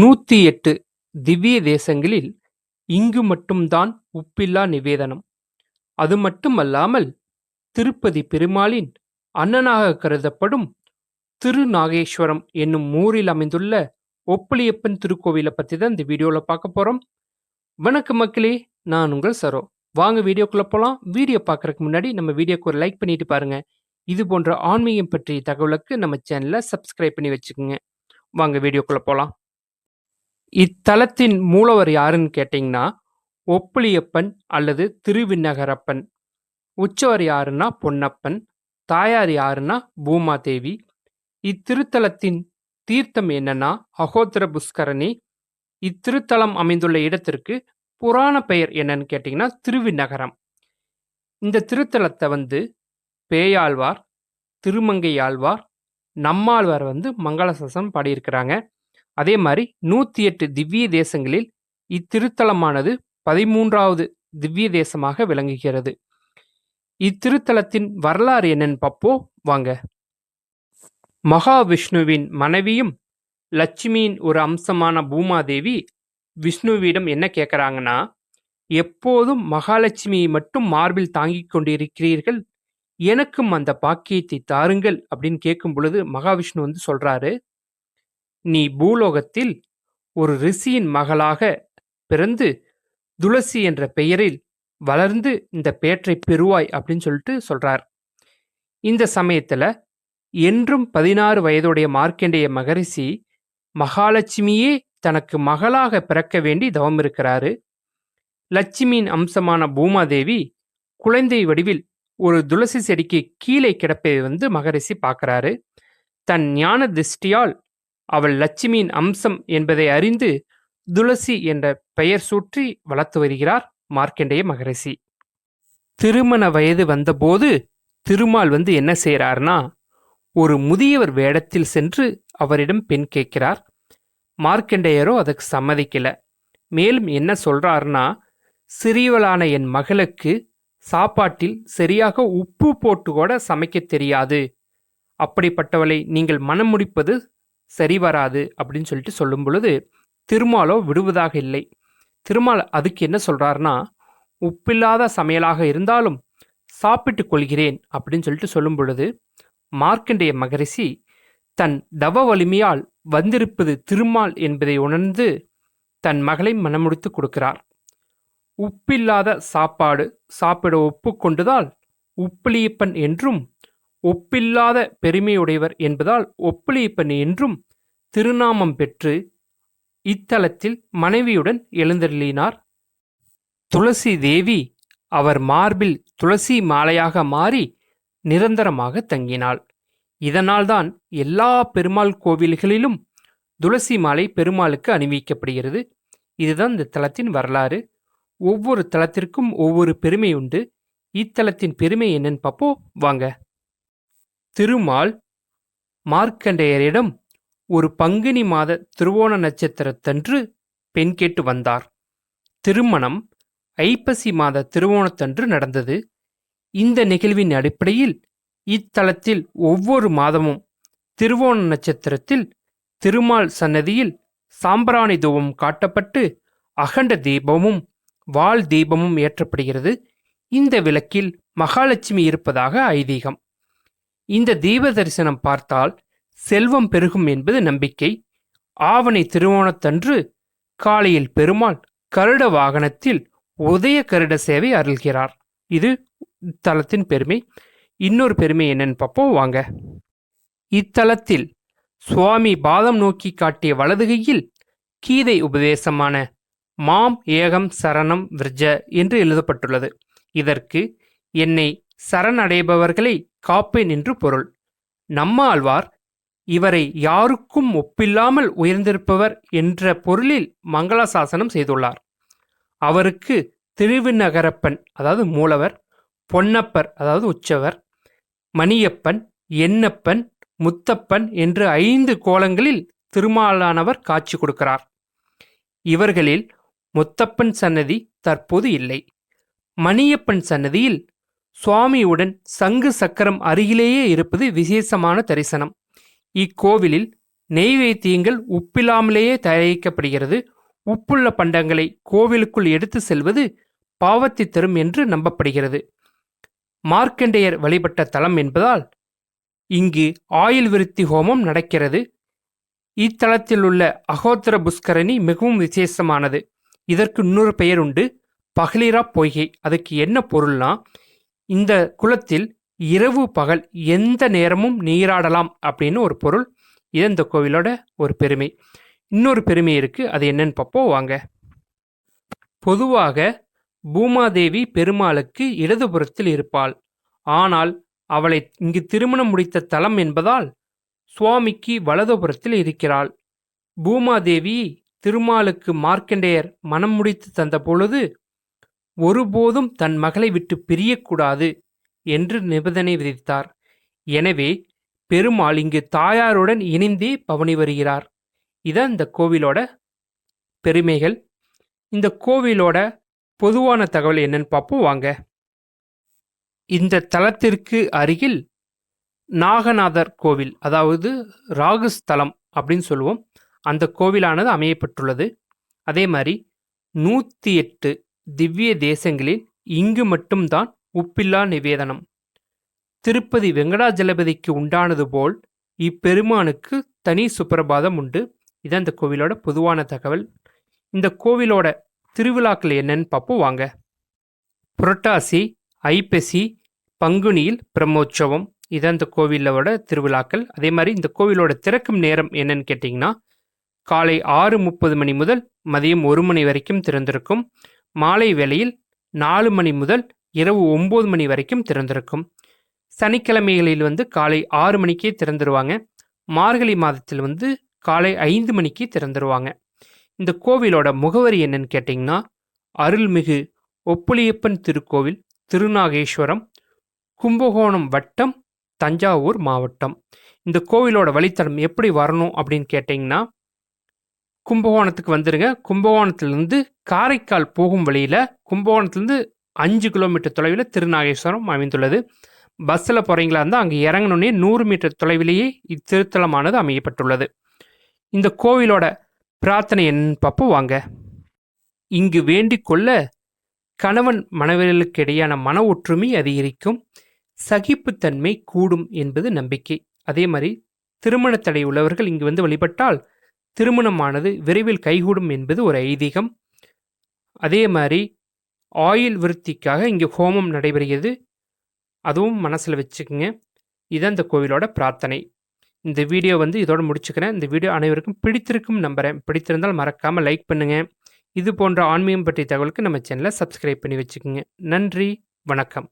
நூத்தி எட்டு திவ்ய தேசங்களில் இங்கு மட்டும்தான் உப்பில்லா நிவேதனம். அது மட்டுமல்லாமல் திருப்பதி பெருமாளின் அண்ணனாக கருதப்படும் திருநாகேஸ்வரம் என்னும் ஊரில் அமைந்துள்ள ஒப்பிலியப்பன் திருக்கோவிலை பற்றி தான் இந்த வீடியோவில் பார்க்க போகிறோம் வணக்கம் மக்களே நான் உங்கள் சரோ. வாங்க வீடியோக்குள்ளே போகலாம் வீடியோ பார்க்கறதுக்கு முன்னாடி நம்ம வீடியோக்கு ஒரு லைக் பண்ணிட்டு பாருங்கள் இது போன்ற ஆன்மீகம் பற்றிய தகவலுக்கு நம்ம சேனலை சப்ஸ்கிரைப் பண்ணி வச்சுக்கோங்க. வாங்க வீடியோக்குள்ளே போகலாம் இத்தலத்தின் மூலவர் யாருன்னு கேட்டிங்கன்னா ஒப்புளியப்பன் அல்லது திருவிண்ணகரப்பன். உச்சவர் யாருன்னா பொன்னப்பன். தாயார் யாருன்னா பூமாதேவி. இத்திருத்தலத்தின் தீர்த்தம் என்னன்னா அகோத்திர புஷ்கரணி. இத்திருத்தலம் அமைந்துள்ள இடத்திற்கு புராண பெயர் என்னன்னு கேட்டிங்கன்னா திருவிண்ணகரம். இந்த திருத்தலத்தை வந்து பேயாழ்வார், திருமங்கையாழ்வார், நம்மாழ்வார் வந்து மங்களசாசனம் பாடியிருக்கிறாங்க. அதே மாதிரி நூத்தி எட்டு திவ்ய தேசங்களில் இத்திருத்தலமானது பதிமூன்றாவது திவ்ய தேசமாக விளங்குகிறது. இத்திருத்தலத்தின் வரலாறு என்னன்னு பப்போ வாங்க. மகாவிஷ்ணுவின் மனைவியும் லட்சுமியின் ஒரு அம்சமான பூமாதேவி விஷ்ணுவிடம் என்ன கேட்குறாங்கன்னா எப்போதும் மகாலட்சுமியை மட்டும் மார்பில் தாங்கிக் கொண்டிருக்கிறீர்கள் எனக்கும் அந்த பாக்கியத்தை தாருங்கள் அப்படின்னு கேட்கும் பொழுது மகாவிஷ்ணு வந்து சொல்றாரு நீ பூலோகத்தில் ஒரு ரிஷியின் மகளாக பிறந்து துளசி என்ற பெயரில் வளர்ந்து இந்த பேற்றை பெறுவாய் அப்படின்னு சொல்லிட்டு சொல்றார். இந்த சமயத்துல என்றும் பதினாறு வயதுடைய மார்க்கண்டேய மகரிஷி மகாலட்சுமியே தனக்கு மகளாக பிறக்க வேண்டி தவம் இருக்கிறாரு. லட்சுமியின் அம்சமான பூமாதேவி குழந்தை வடிவில் ஒரு துளசி செடிக்கு கீழே கிடப்பதை வந்து மகரிஷி பார்க்கறாரு. தன் ஞான திருஷ்டியால் அவள் லட்சுமியின் அம்சம் என்பதை அறிந்து துளசி என்ற பெயர் சூற்றி வளர்த்து வருகிறார் மார்க்கண்டேய மகரிஷி. திருமண வயது வந்தபோது திருமால் வந்து என்ன செய்கிறார்னா ஒரு முதியவர் வேடத்தில் சென்று அவரிடம் பெண் கேட்கிறார். மார்க்கண்டேயரோ அதுக்கு சம்மதிக்கல. மேலும் என்ன சொல்றாருன்னா சிறியவளான என் மகளுக்கு சாப்பாட்டில் சரியாக உப்பு போட்டு கூட சமைக்க தெரியாது. அப்படிப்பட்டவளை நீங்கள் மனம் முடிப்பது சரி வராது அப்படின்னு சொல்லிட்டு சொல்லும் பொழுது திருமாலோ விடுவதாக இல்லை. திருமால் அதுக்கு என்ன சொல்றாருன்னா உப்பில்லாத சமையலாக இருந்தாலும் சாப்பிட்டுக் கொள்கிறேன் அப்படின்னு சொல்லிட்டு சொல்லும் பொழுது மார்க்கண்டேய மகரிஷி தன் தவ வலிமையால் வந்திருப்பது திருமால் என்பதை உணர்ந்து தன் மகளை மனமுடித்து கொடுக்கிறார். உப்பில்லாத சாப்பாடு சாப்பிட ஒப்புக்கொண்டதால் உப்பிலியப்பன் என்றும் ஒப்பில்லாத பெருமையுடையவர் என்பதால் ஒப்பிலியப்பன் என்றும் திருநாமம் பெற்று இத்தலத்தில் மனைவியுடன் எழுந்தருளினார். துளசி தேவி அவர் மார்பில் துளசி மாலையாக மாறி நிரந்தரமாக தங்கினாள். இதனால்தான் எல்லா பெருமாள் கோவில்களிலும் துளசி மாலை பெருமாளுக்கு அணிவிக்கப்படுகிறது. இதுதான் இந்த தலத்தின் வரலாறு. ஒவ்வொரு தலத்திற்கும் ஒவ்வொரு பெருமை உண்டு. இத்தலத்தின் பெருமை என்னன்னு பார்ப்போம். வாங்க. திருமால் மார்க்கண்டேயரிடம் ஒரு பங்குனி மாத திருவோண நட்சத்திரத்தன்று பெண் கேட்டு வந்தார். திருமணம் ஐப்பசி மாத திருவோணத்தன்று நடந்தது. இந்த நிகழ்வின் அடிப்படையில் இத்தலத்தில் ஒவ்வொரு மாதமும் திருவோண நட்சத்திரத்தில் திருமால் சன்னதியில் சாம்பிராணி தூபம் காட்டப்பட்டு அகண்ட தீபமும் வால் தீபமும் ஏற்றப்படுகிறது. இந்த விளக்கில் மகாலட்சுமி இருப்பதாக ஐதீகம். இந்த தீப தரிசனம் பார்த்தால் செல்வம் பெருகும் என்பது நம்பிக்கை. ஆவணி திருவோணத்தன்று காலையில் பெருமாள் கருட வாகனத்தில் உதய கருட சேவை அருள்கிறார். இது இத்தலத்தின் பெருமை. இன்னொரு பெருமை என்னன்னு பார்ப்போம் வாங்க. இத்தலத்தில் சுவாமி பாதம் நோக்கி காட்டிய வலதுகையில் கீதை உபதேசமான மாம் ஏகம் சரணம் விர்ஜ என்று எழுதப்பட்டுள்ளது. இதற்கு என்னை சரணடைபவர்களை காப்பேன் என்று பொருள். நம்மாழ்வார் இவரை யாருக்கும் ஒப்பில்லாமல் உயர்ந்திருப்பவர் என்ற பொருளில் மங்களாசாசனம் செய்துள்ளார். அவருக்கு திருவிநகரப்பன் அதாவது மூலவர் பொன்னப்பர் அதாவது உச்சவர் மணியப்பன் எண்ணப்பன் முத்தப்பன் என்று ஐந்து கோலங்களில் திருமாலானவர் காட்சி கொடுக்கிறார். இவர்களில் முத்தப்பன் சன்னதி தற்போது இல்லை. மணியப்பன் சன்னதியில் சுவாமியுடன் சங்கு சக்கரம் அருகிலேயே இருப்பது விசேஷமான தரிசனம். இக்கோவிலில் நெய்வேத்தியங்கள் உப்பில்லாமலேயே தயாரிக்கப்படுகிறது. உப்புள்ள பண்டங்களை கோவிலுக்குள் எடுத்து செல்வது பாவத்தை தரும் என்று நம்பப்படுகிறது. மார்க்கண்டேயர் வழிபட்ட தலம் என்பதால் இங்கு ஆயில் விருத்தி ஹோமம் நடக்கிறது. இத்தலத்தில் உள்ள அகோத்திர புஷ்கரணி மிகவும் விசேஷமானது. இதற்கு இன்னொரு பெயர் உண்டு. பகலிரா பொய்கை. அதுக்கு என்ன பொருள்னா இந்த குளத்தில் இரவு பகல் எந்த நேரமும் நீராடலாம் அப்படின்னு ஒரு பொருள். இது இந்த கோவிலோட ஒரு பெருமை. இன்னொரு பெருமை இருக்குது அது என்னன்னு பார்ப்போம். வாங்க. பொதுவாக பூமாதேவி பெருமாளுக்கு இடதுபுறத்தில் இருப்பாள். ஆனால் அவளை இங்கு திருமணம் முடித்த தலம் என்பதால் சுவாமிக்கு வலதுபுறத்தில் இருக்கிறாள். பூமாதேவி திருமாலுக்கு மார்க்கண்டேயர் மனம் முடித்து தந்த பொழுது ஒருபோதும் தன் மகளை விட்டு பிரியக்கூடாது என்று நிபந்தனை விதித்தார். எனவே பெருமாள் இங்கு தாயாருடன் இணைந்தே பவனி வருகிறார். இதான் இந்த கோவிலோட பெருமைகள். இந்த கோவிலோட பொதுவான தகவல் என்னன்னு பார்ப்போம் வாங்க. இந்த தலத்திற்கு அருகில் நாகநாதர் கோவில் அதாவது ராகுஸ்தலம் அப்படின்னு சொல்லுவோம். அந்த கோவிலானது அமையப்பட்டுள்ளது அதே மாதிரி நூற்றி எட்டு திவ்ய தேசங்களில் இங்கு மட்டும்தான் உப்பில்லா நிவேதனம். திருப்பதி வெங்கடாஜலபதிக்கு உண்டானது போல் இப்பெருமானுக்கு தனி சுப்பிரபாதம் உண்டு. இதான் இந்த கோவிலோட பொதுவான தகவல். இந்த கோவிலோட திருவிழாக்கள் என்னன்னு பார்ப்போம் வாங்க. புரட்டாசி ஐப்பசி பங்குனியில் பிரம்மோற்சவம் இதான் இந்த கோவிலோட திருவிழாக்கள். அதே மாதிரி இந்த கோவிலோட திறக்கும் நேரம் என்னன்னு கேட்டிங்கன்னா காலை ஆறு முப்பது மணி முதல் மதியம் ஒரு மணி வரைக்கும் திறந்திருக்கும். மாலை வேளையில் நாலு மணி முதல் இரவு ஒம்பது மணி வரைக்கும் திறந்திருக்கும். சனிக்கிழமைகளில் வந்து காலை ஆறு மணிக்கே திறந்துருவாங்க. மார்கழி மாதத்தில் வந்து காலை ஐந்து மணிக்கு திறந்துருவாங்க. இந்த கோவிலோட முகவரி என்னன்னு கேட்டிங்கன்னா அருள்மிகு ஒப்புளியப்பன் திருக்கோவில் திருநாகேஸ்வரம் கும்பகோணம் வட்டம் தஞ்சாவூர் மாவட்டம். இந்த கோவிலோட வழித்தடம் எப்படி வரணும் அப்படின்னு கேட்டிங்கன்னா கும்பகோணத்துக்கு வந்துடுங்க கும்பகோணத்துலேருந்து காரைக்கால் போகும் வழியில் கும்பகோணத்துலேருந்து அஞ்சு கிலோமீட்டர் தொலைவில் திருநாகேஸ்வரம் அமைந்துள்ளது. பஸ்ஸில் போகிறீங்களா இருந்தால் அங்கே இறங்கினோடனே நூறு மீட்டர் தொலைவிலேயே இத்திருத்தலமானது அமையப்பட்டுள்ளது. இந்த கோவிலோட பிரார்த்தனை என்னன்னு பார்ப்போம் வாங்க. இங்கு வேண்டிக் கொள்ள கணவன் மனைவிகளுக்கு இடையான மன ஒற்றுமை அதிகரிக்கும். சகிப்புத்தன்மை கூடும் என்பது நம்பிக்கை. அதே மாதிரி திருமண தடை உள்ளவர்கள் இங்கு வந்து வழிபட்டால் திருமணமானது விரைவில் கைகூடும் என்பது ஒரு ஐதீகம். அதே மாதிரி ஆயில் விருத்திக்காக இங்கே ஹோமம் நடைபெறுகிறது. அதுவும் மனசில் வச்சுக்கோங்க. இதுதான் இந்த கோவிலோட பிரார்த்தனை. இந்த வீடியோ வந்து இதோடு முடிச்சுக்கிறேன். இந்த வீடியோ அனைவருக்கும் பிடித்திருக்கும் நம்புகிறேன் பிடித்திருந்தால் மறக்காமல் லைக் பண்ணுங்கள் இது போன்ற ஆன்மீகம் பற்றிய தகவலுக்கு நம்ம சேனலை சப்ஸ்கிரைப் பண்ணி வச்சுக்கோங்க. நன்றி. வணக்கம்.